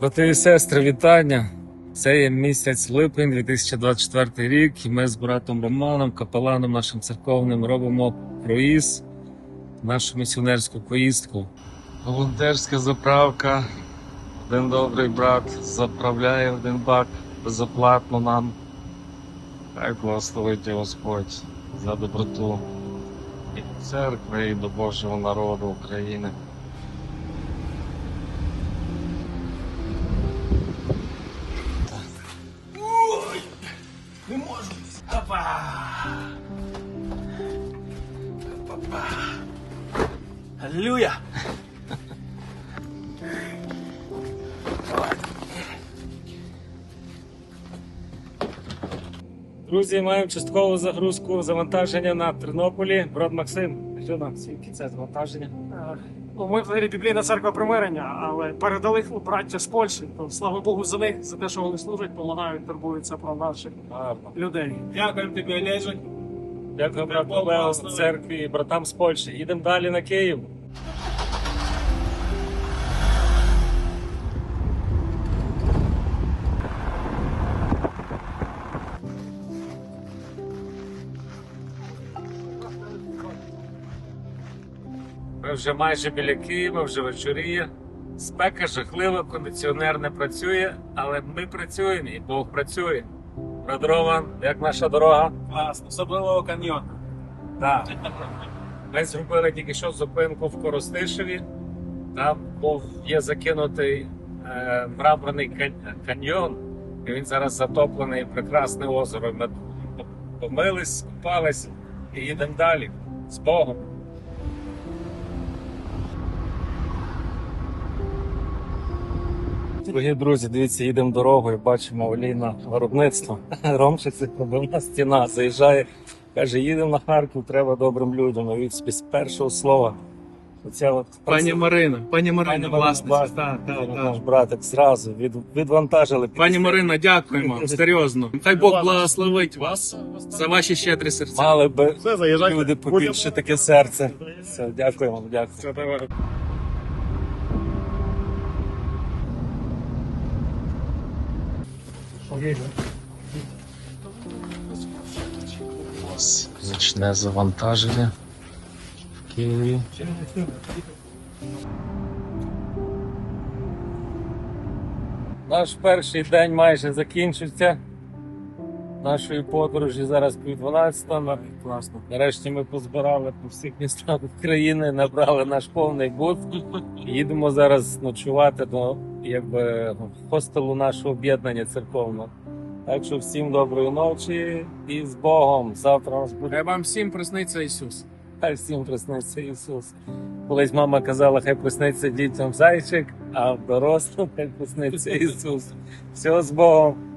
Брати і сестри, вітання. Це є місяць липень 2024 рік, і ми з братом Романом, капеланом нашим церковним, робимо проїзд, нашу місіонерську поїздку. Волонтерська заправка. Один добрий брат заправляє один бак безоплатно нам. Хай благословить Господь за доброту і церкви, і до Божого народу України. Аллилуйя! Друзі, маємо часткову загрузку завантаження на Тернополі. Брат Максим, що нам скільки це завантаження? Ну, Ми взагалі біблійна церква примирення, але передали браття з Польщі. То слава Богу за них, за те, що вони служать, допомагають, турбуються про наших Гарно. людей. Дякуємо тобі, Олежик. Дякую брату Лео з церкві братам з Польщі. Їдемо далі на Київ. Ми вже майже біля Києва, вже вечоріє. Спека жахлива, кондиціонер не працює, але ми працюємо і Бог працює. Брат Роман, як наша дорога? Клас, особливо каньйон. Так. Ми зробили тільки що зупинку в Коростишеві. Там був є закинутий е, мраморний кань- каньйон, і він зараз затоплений прекрасне озеро. Ми помились, скупались і їдемо далі з Богом. Дорогі друзі, дивіться, їдемо дорогою, бачимо олійне виробництво. Ромчик це пробивна стіна, заїжджає, каже, їдемо на Харків, треба добрим людям. І від з першого слова. Оця от Пані Марина, пані Марина, Марина, власниця. власниця. Так, так, наш братик зразу від, відвантажили. Пані Марина, дякуємо. Серйозно. Хай Бог благословить вас за ваші щедрі серця. Мали би Все, заїжджайте. люди побільше таке серце. Все, дякуємо, дякую. Значне завантаження в Києві. Наш перший день майже закінчився. Нашої подорожі зараз пів 12 Класно. Нарешті ми позбирали по всіх містах України, набрали наш повний бут. Їдемо зараз ночувати до якби хостелу нашого об'єднання церковного. Так що всім доброї ночі і з Богом. Завтра нас буде Хай вам всім присниться Ісус. хай всім присниться Ісус. Колись мама казала, хай присниться дітям зайчик, а дорослим хай присниться Ісус. Все з Богом.